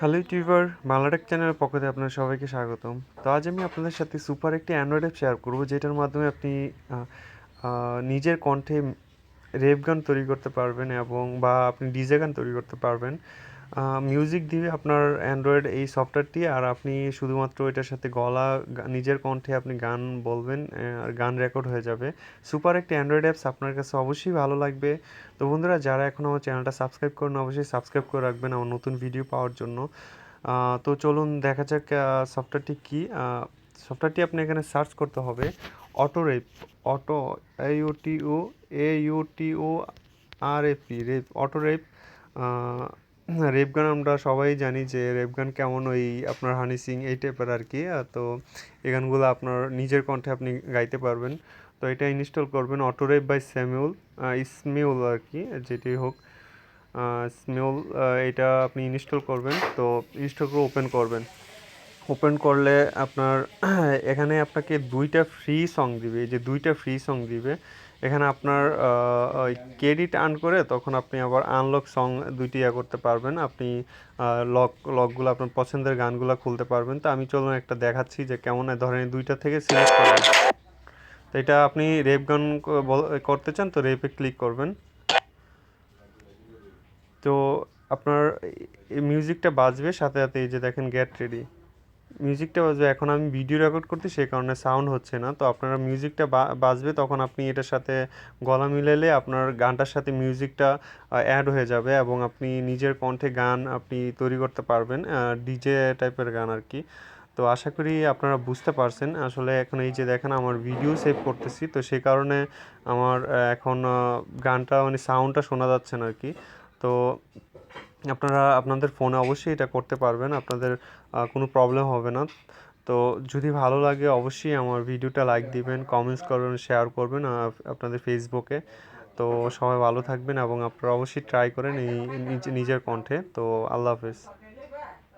Hello YouTuber Bangla Tech চ্যানেলের পক্ষ থেকে আপনার সবাইকে স্বাগতম। তো আজ আমি আপনাদের সাথে সুপার একটি অ্যান্ড্রয়েড অ্যাপ শেয়ার করব, যেটার মাধ্যমে আপনি নিজের কণ্ঠে রেপ গান তৈরি করতে পারবেন এবং বা আপনি ডিজে গান তৈরি করতে পারবেন। মিউজিক দিবে আপনার অ্যান্ড্রয়েড এই সফটওয়্যারটি আর আপনি শুধুমাত্র এটার সাথে গলা নিজের কণ্ঠে আপনি গান বলবেন আর গান রেকর্ড হয়ে যাবে। সুপার একটি অ্যান্ড্রয়েড অ্যাপস আপনার কাছে অবশ্যই ভালো লাগবে। তো বন্ধুরা, যারা এখন আমার চ্যানেলটা সাবস্ক্রাইব করেন অবশ্যই সাবস্ক্রাইব করে রাখবেন আমার নতুন ভিডিও পাওয়ার জন্য। তো চলুন দেখা যাক সফটওয়্যারটি কী। সফটওয়্যারটি আপনি এখানে সার্চ করতে হবে। Auto rap auto A U T O A U T O R A P rap auto rap rap গান আমরা সবাই জানি যে রেপ গান কেমন ওই আপনার হানি সিং এই টাইপের আর কি। তো এই গানগুলো আপনার নিজের কণ্ঠে আপনি গাইতে পারবেন। তো এটা ইনস্টল করবেন auto rap by Samiul Ismiul আর কি, যেটি হোক। স্মিউল এটা আপনি ইনস্টল করবেন। তো ইনস্টল করে ওপেন করবেন। ওপেন করলে আপনার, এখানে আপনাকে দুইটা ফ্রি সং দিবে। এই যে দুইটা ফ্রি সং দিবে, এখানে আপনার ক্রেডিট আর্ন করে তখন আপনি আবার আনলক সং দুইটি ইয়া করতে পারবেন। আপনি লক লকগুলো আপনার পছন্দের গানগুলো খুলতে পারবেন। তো আমি চলুন একটা দেখাচ্ছি যে কেমন। ধরেন দুইটা থেকে সিলেক্ট করবেন। তো এটা আপনি রেপ গান করতে চান তো রেপে ক্লিক করবেন। তো আপনার, এই মিউজিকটা বাজবে সাথে সাথে এই যে দেখেন গেট রেডি মিউজিকটা বাজবে। এখন আমি ভিডিও রেকর্ড করতে সেই কারণে সাউন্ড হচ্ছে না। তো আপনারা মিউজিকটা বাজবে তখন আপনি এটার সাথে গলা মিলালে আপনার গানটার সাথে মিউজিকটা অ্যাড হয়ে যাবে এবং আপনি নিজের কণ্ঠে গান আপনি তৈরি করতে পারবেন ডিজে টাইপের গান আর কি। তো আশা করি আপনারা বুঝতে পারছেন। আসলে এখন এই যে দেখেন আমার ভিডিও সেভ করতেছি। তো সেই কারণে আমার এখন গানটা মানে সাউন্ডটা শোনা যাচ্ছে না আর কি। তো আপনারা আপনাদের ফোনে অবশ্যই এটা করতে পারবেন, আপনাদের কোনো প্রবলেম হবে না। তো যদি ভালো লাগে অবশ্যই আমার ভিডিওটা লাইক দিবেন কমেন্টস করবেন শেয়ার করবেন আপনাদের ফেসবুকে তো সবাই ভালো থাকবেন এবং আপনারা অবশ্যই ট্রাই করেন এই নিজের কণ্ঠে। তো আল্লাহ হাফেজ।